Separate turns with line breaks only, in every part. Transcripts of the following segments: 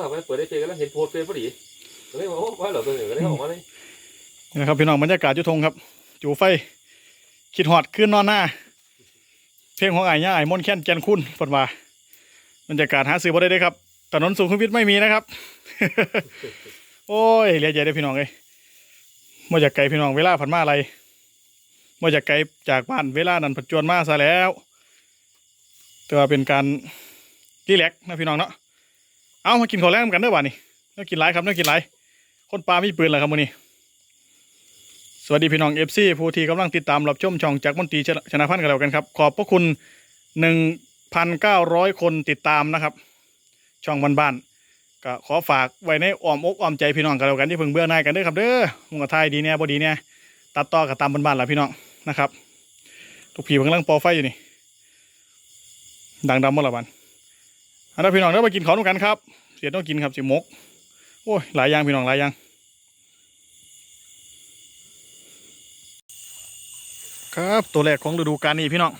ว่าไปเปิดได้เจอกันแล้วเห็นโพสเฟซพอดีก็เลยว่าโอ้ว่าเหรอตัวหนึ่งก็เลยออกมาเลย
นี่นะครับพี่น้องบรรยากาศอยุทงครับ จูไฟคิดหอดขึ้นนอนหน้า เพลงของไอ้ย่าไอ้มนแค้นแกนคุณฝนว่าบรรยากาศหาซื้อบ่ได้เด้ครับถนนสุขุมวิทไม่มีนะครับ โอ้ยเลียใจได้พี่น้องเลยมาจากไกลพี่น้องเวลาผ่านมาอะไรมาจากไกลจากบ้านเวลานั้นผัดจวนมาซะแล้วแต่ว่าเป็นการรีแลกนะพี่น้องเนาะ เอามากินข้าวแรกกันเด้อบ้านนี่น่ากินหลายครับน่ากินหลายคนปลามีปืนเหรอครับมื้อนี้ สวัสดีพี่น้องเอฟซีผู้ที่กำลังติดตามรับชมช่องจากมนตรีชนะพันธ์กันแล้วกันครับ ขอบพระคุณหนึ่งพันเก้าร้อยคนติดตามนะครับ ช่องบ้านๆก็ขอฝากไว้ในอ้อมอกอ้อมใจพี่น้องกันแล้วกันที่เพิ่งเบื่อหน่ายกันเด้อครับเด้อมึงกับไทยดีเนี่ยบ่ดีเนี่ยตัดต่อกับตามบ้านๆแหละพี่น้องนะครับทุกผีกำลังปอไฟอยู่นี่ดังดำหมดละบัน อันนั้นพี่น้องเด้อมากินของด้วยกันครับ เสียต้องกินครับสิมก โอ้ยหลายอย่างพี่น้องหลายอย่างครับตัวแรกของฤดูกาลนี้พี่น้อง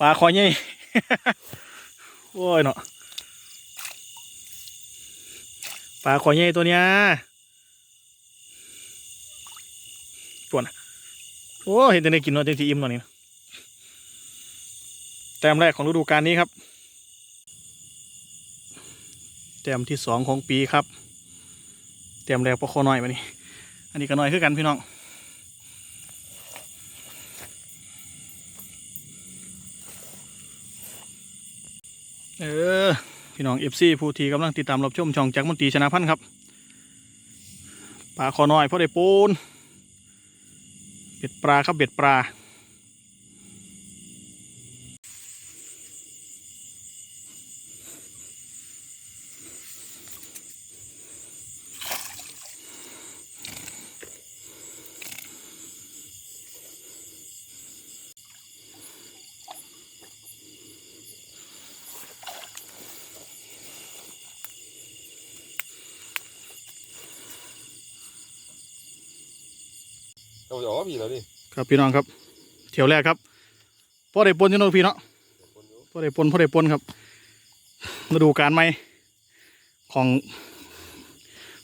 ปลาคอยใหญ่โอ้ยเนาะปลาคอยใหญ่ตัวเนี้ยปวดนะโอ้เห็นแต่ในกินเนาะจังสีอิ่มตอนนี้แต้มแรกของฤดูกาลนี้ครับ แต้มที่สองของปีครับแต้มแรกปลาคอน้อยมานี่อันนี้ก็น้อยคือกันพี่น้องเออพี่น้องเอฟซีผู้ทีกำลังติดตามรับชมช่องจากมนตรีชนะพันธ์ครับปลาคอน้อยพ่อได้ปูนเบ็ดปลาครับเบ็ดปลา
เอาออกมาพี่แล้วดิ
ครับพี่น้องครับเที่ยวแรกครับพ่อได้ปนอยันโนพี่เนาะพ่อได้ปนพ่อได้ปนครับมาดูการไหมของ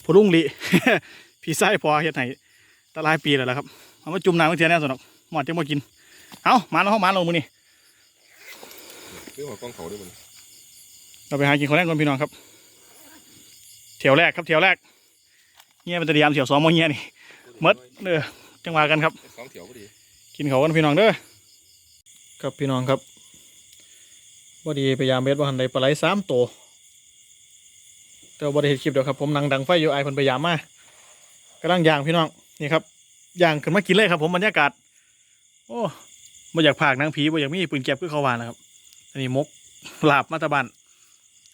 พอลุงลิพี่ไส้พอเฮ็ดให้ตะหลายปีแล้วล่ะครับเอามาจุ่มน้ำเมื่อเทียนแน่สนอกหมอดจะมากินเอามาแล้วเขามาลงมือนี่
ซื้อหัวกล้องเขาด้วยมัน
เราไปหากินของแรกก่อนพี่น้องครับเที่ยวแรกครับเที่ยวแรกเงี้ยเป็นตะเดียมเที่ยวสองโมงเงี้ยนี่หมดเด้อ จังหวะกันครับ
สองเถียวพอดี
กินเขาวกันพี่น้องเด้อครับพี่น้องครับว่าดีพยายามเบ็ดว่าหันใดปลาไหลสามตัวแต่ว่าบ่ได้เห็นคลิปเดียวครับผมนั่งดังไฟอยู่ไอายเพิ่นพยายามมากำลังย่างพี่น้องนี่ครับย่างขึ้นมากินเลยครับ ผมบรรยากาศ โอ้บ่อยากผากหนางผีบ่อยากมีปืนแก็บคือเขาวานนะครับอันนี้มกลาบมาตาบัน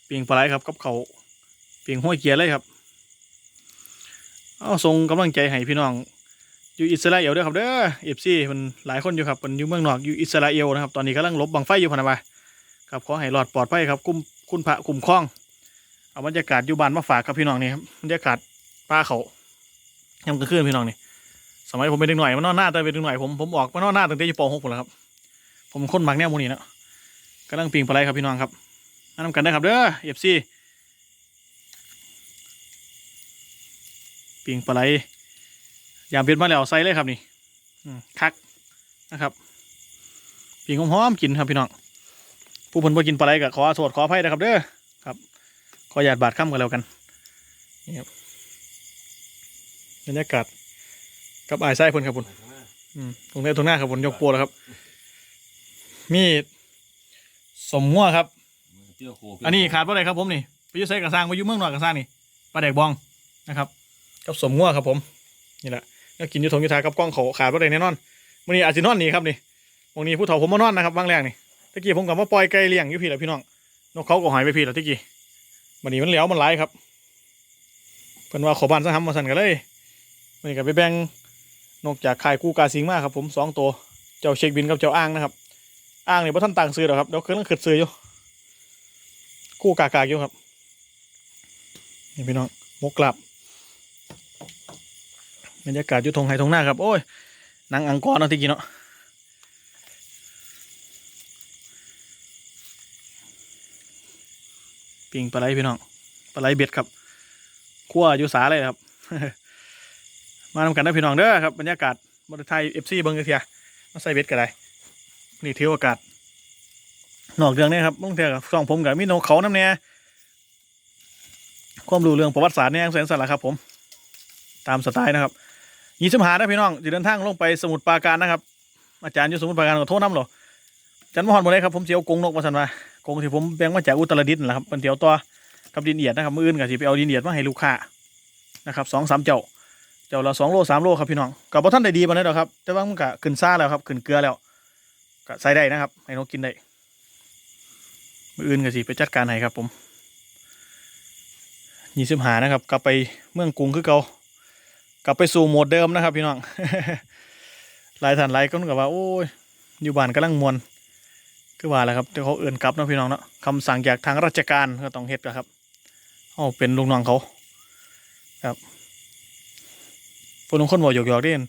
ปิงปลาไหลครับกับเขาวปิงห้วยเกียร์เลยครับ เอาส่งกำลังใจให้พี่น้อง อยู่อิสราเอลด้วยครับเด้อเอฟซีมันหลายคนอยู่ครับมันอยู่เมืองนอกอยู่อิสราเอลนะครับตอนนี้กำลังลบบังไฟอยู่พนะมาครับขอให้รอดปลอดภัยครับคุ้มคุณพระคุ้มครองเอาบรรยากาศอยู่บ้านมาฝากครับพี่น้องนี่ครับบรรยากาศป้าเขายามกลางคืนพี่น้องนี่สมัยผมเป็นเด็กหน่อยมานอนหน้าแต่เป็นเด็กหน่อยผมผมออกมานอนหน้าตั้งแต่อยู่ป .6 ผมแล้วครับ ผมคนมักแนวมูนี่นะกำลังปิงปลาไหลครับพี่น้องครับมานำกันได้ครับเด้อเอฟซีปิงปลาไหล ยามเบ็ดมาแล้วใส่เลยครับนี่คักนะครับปีงหอมๆกินครับพี่น้องผู้เพิ่นบ่กินปลาไหลก็ขอโทษขออภัยนะครับเด้อครับขอหยาดบาดค่ำกันแล้วกันนี่ครับบรรยากาศกับอายไส้เพิ่นครับผมอืมตรงนี้ตรงหน้าครับผมยกโปรแล้วครับ มีสมงัวครับอันนี้ขาดว่าอะไรครับผมนี่ไปยุ่ใส่กระซังไปยุ่เมืองนอกกระซังนี่ปลาแดกบองนะครับ กับสมงัวครับผม นี่แหละ แล้วกินยุทงยุทากับกล้องเขาขาดว่าอะไรแน่นอนวันนี้อาจจะนอนนี่ครับนี่วันนี้ผู้เฒ่าผมมานอนนะครับบางแรงนี่ตะกี้ผมกับมาปล่อยไก่เลี้ยงอยู่พี่แหละพี่น้องนกเขาก็หายไปพี่แหละตะกี้วันนี้มันเหลียวมันไหลายครับเพิ่นว่าขอบ้านสักทำมาสั่นกันเลยวันนี้ก็ไปแบ่งนกจากค่ายกู้กาสิงมาครับ ผมสองตัวเจ้าเช็คบินกับเจ้าอ้างนะครับอ้างนี่ยพ่ท่านต่างซื้อหรอกครับเดี๋ยวเครื่องขึ้นซื้ออยู่กู้กากากอยู่ครับนี่พี่น้องมกกลับ บรรยากาศอยู่ทงไฮทงหน้าครับ โอ้ยนังอังกอร์เนาะที่กินเนาะปิงปลาไหลพี่น้องปลาไหลเบ็ดครับขั้วอยู่สาเลยครับ มาทำกันนะพี่น้องเด้อครับบรรยากาศบริไทยเอฟซีเบิงกระเทียมาใส่เบ็ดกันได้นี่ถือโอากาสนอกเรื่องนี้ครับบางเทีกับช่องผมกับมีโนเขาน้ำเนี่ยความรู้เรื่องประวัติศาสตร์เนี่ยแสนสันละครับผม ตามสไตล์นะครับ ยี่สิบหานะพี่น้องจะเดินทางลงไปสมุทรปราการนะครับ อาจารย์อยู่สมุทรปราการขอโทษน้ำหรออาจารย์มหอนหมดเลยครับผมเสียวกงนกมาสันว่ากงที่ผมแบ่งมาจากอุตรดิตถ์นะครับเป็นเดียวตัวกับดินเอียดนะครับมืออื่นกับที่ไปเอาดินเอียดมาให้ลูกค้านะครับสองสามเจ้าเจ้าละสองโลสามโลครับพี่น้องกับพอท่านได้ดีมาเลยหรอกครับแต่ว่ามันก็ขึ้นซ่าแล้วครับขึ้นเกลือแล้วก็ใส่ได้นะครับให้นกกินได้มืออื่นก็สิไปจัดการให้ครับผมยี่สิบหานะครับ กลับไปเมืองกรุงคือเก่า กลับไปสู่โหมดเดิมนะครับ พี่น้องหลายท่านหลายก็กับว่าโอ้ยอยู่บ้านกำลังมวนคือว่าแหละครับแต่เขาเอื่นกลับนะพี่น้องเนาะคำสั่งจากทางราชการก็ต้องเฮ็ดอะครับเอาเป็นลูกน้องเขาคนบางคนบอกหยอกๆเด่น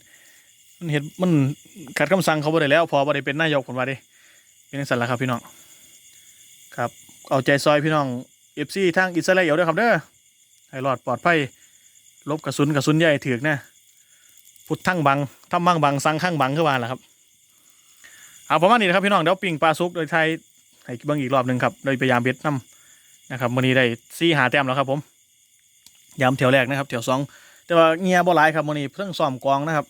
มันเห็นมันขัดคำสั่งเขาบ่ได้แล้ว พอบ่ได้เป็นนายกคนว่าดิเป็นจันละครับพี่น้องครับ เอาใจซอยพี่น้องเอฟซีทางอิสราเอลด้วยครับเด้อให้รอดปลอดภัย ลบกระสุนกระสุนใหญ่ถือกนะพุทธังบังทำบังบังสังข้างบังขึ้นมาแหละครับเอาประมาณนี้นะครับพี่น้องเดี๋ยวปิ่งปลาซุกโดยไทยให้เบิ่งอีกรอบหนึ่งครับโดยพยายามเบ็ดน้ำนะครับวันนี้ได้ซี่หาแต้มแล้วครับ ผมยามแถวแรกนะครับแถวสองแต่ว่าเงียบ่หลายครับมื้อนี้เพิ่งซ้อมกองนะครับ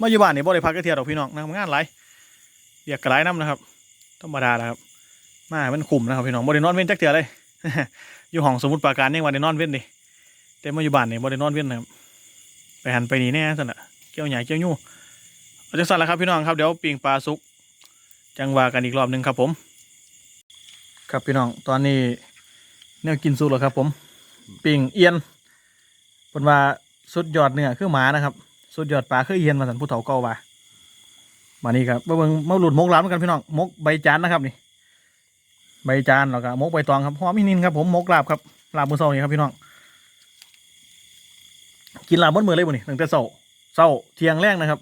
มาอยู่บ้านนี่บ่ได้พักกระเทียดอกพี่น้องนะครับงานหลายเรียกกระไรน้ำนะครับธรรมดาแล้วครับมามันขุมนะครับพี่น้องบ่ได้นอนเว้นจักเทื่อเลยอยู่ห้องสมุดปราการยังว่าได้นอนเว้นดิ แต่มาอยู่บ้านนี่บ่ได้นอนเว้นนะครับไปหันไปนี่แน่สั่นนะเกี่ยวใหญ่เกี่ยวยู่เอาจังสั่นแหละครับพี่น้องครับเดี๋ยวปิงปลาสุก จังวากันอีกรอบหนึ่งครับผม ครับพี่น้องตอนนี้แนวกินสุกแล้วครับ ผมปิงเอียนเป็นว่าสุดยอดเนื้อคือหมานะครับ สุดยอดปลาคือเอียนมาสันผู้เฒ่าเก่าว่ามานี่ครับมาเบิ่งมาหลุดมกลามกันพี่น้องมกใบจานนะครับนี่ใบจานแล้วก็มกใบตองครับหอมมินินครับผมมกลาบครับลาบมือเศร้านี่ครับพี่น้อง กินลาบบนมือเลยบ่นี่ตั้งแต่เศร้าเศร้าเที่ยงแรกนะครับ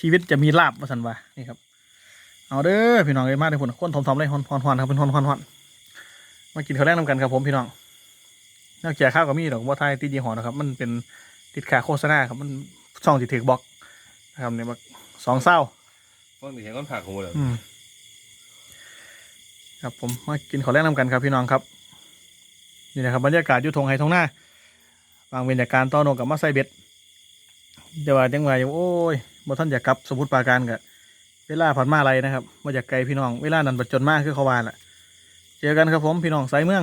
ชีวิตจะมีลาบมาสันว่านี่ครับ เอาเด้อพี่น้องเลยมาเด้อพุ่นคนทอมๆเลยฮอนฮอนฮอนครับเป็นฮอนฮอนฮอนมากินข้าวแรกนำกันครับผมพี่น้องนอกจากข้าวก็มีดอกบัวไทยติดยี่ห้อนะครับ มันเป็นติดขาโฆษณาครับ มันช่องติดถือบล็อกนะครับเนี่ยบักสองเศร้า
ฟังถึงเห็นก้อนผักของมันเลย
อืมครับผมมากินขอแรกนำกันครับพี่น้องครับนี่นะครับบรรยากาศอยุทงไฮทงหน้า วางเวรจากการต้อนกกับมาใส่เบ็ดเดี๋ยวว่าจังหวะอยู่โอ้ยบ่ท่านอยากกลับสมุทรปราการกับเวลาผ่านมาอะไรนะครับมาจากไกลพี่น้องเวลานั้นประจนมากคือเขาวานแหละเจอกันครับผมพี่น้องสายเมือง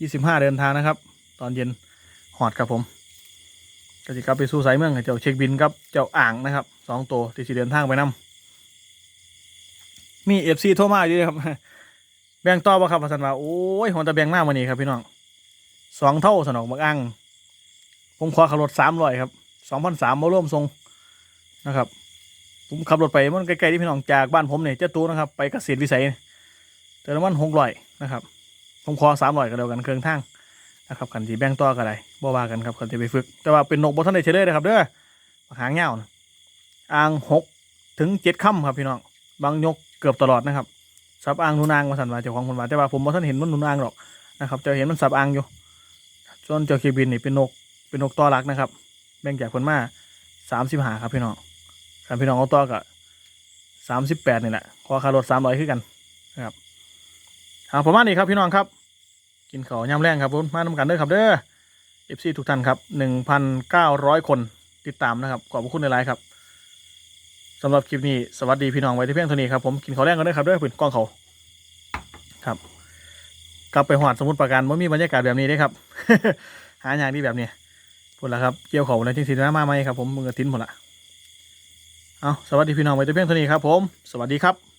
ยี่สิบห้าเดินทางนะครับ ตอนเย็นหอดครับผมก็จะกลับไปสู่สายเมืองให้เจ้าเช็คบินกับเจ้าอ่างนะครับสองตัวที่จะเดินทางไปนํมีเอฟซีโทรมาอยู่เลยครับ แบ่งต่อบ่ครับพัสันว่าโอ้ยหัวตะแบ่งหน้ามันนี่ครับพี่น้องสองเท่าสนองบักอัง ผมขอขับรถสามร้อยครับสองพันสามมาร่วมทรงนะครับ ผมขับรถไปมันใกลๆที่พี่น้องจากบ้านผมเนี่ยเจ้าตูนะครับ ไปเกษตรวิสัยเติมน้ำมันหกร้อยนะครับ ผมขอสามร้อยก็เดียวกันเครื่องทางนะครับขันทีแบ่งต่อก็ได้บ่ว่ากันครับขันทีไปฝึก แต่ว่าเป็นนกบนท่านได้เฉลยนะครับเด้อหางเงานะอ่างหกถึงเจ็ดค่ำครับพี่น้องบางยกเกือบตลอดนะครับสับอ่างหนูนางมาสั่นว่าเจ้าของคนว่าแต่ว่าผมบ่ท่านเห็นมันหนูนางหรอกนะครับจะเห็นมันสับอ่างอยู่ส่วนเจ้าเคบินนี่เป็นนก เป็นนกต่อรักนะครับ แบ่งจากคนมาสามสิบหาครับพี่น้องครับพี่น้องเอาต่อกับสามสิบแปดนี่แหละขอค่ารถสามร้อยขึ้นกันนะครับเอาประมาณนี้ครับพี่น้องครับ กินข้าวยำแรงครับผมมาทำกันเด้อครับเด้อเอฟซีทุกท่านครับหนึ่งพันเก้าร้อยคนติดตามนะครับ ขอบคุณในไลน์ครับสำหรับคลิปนี้สวัสดีพี่น้องไว้ที่เพียงเท่านี้ครับผมกินข้าวแรงกันด้วยครับด้วยปืนกล้องเขาครับ กลับไปหอดสมุทรปราการว่ามีบรรยากาศแบบนี้ได้ครับ หาอย่างที่แบบนี้ พูดแล้วครับ เกี่ยวเขาในทิ้งสิน้ามาไหมครับผมมือทิ้นหมดละเอาสวัสดีพี่น้องไว้ที่เพียงเท่านี้ครับผม สวัสดีครับ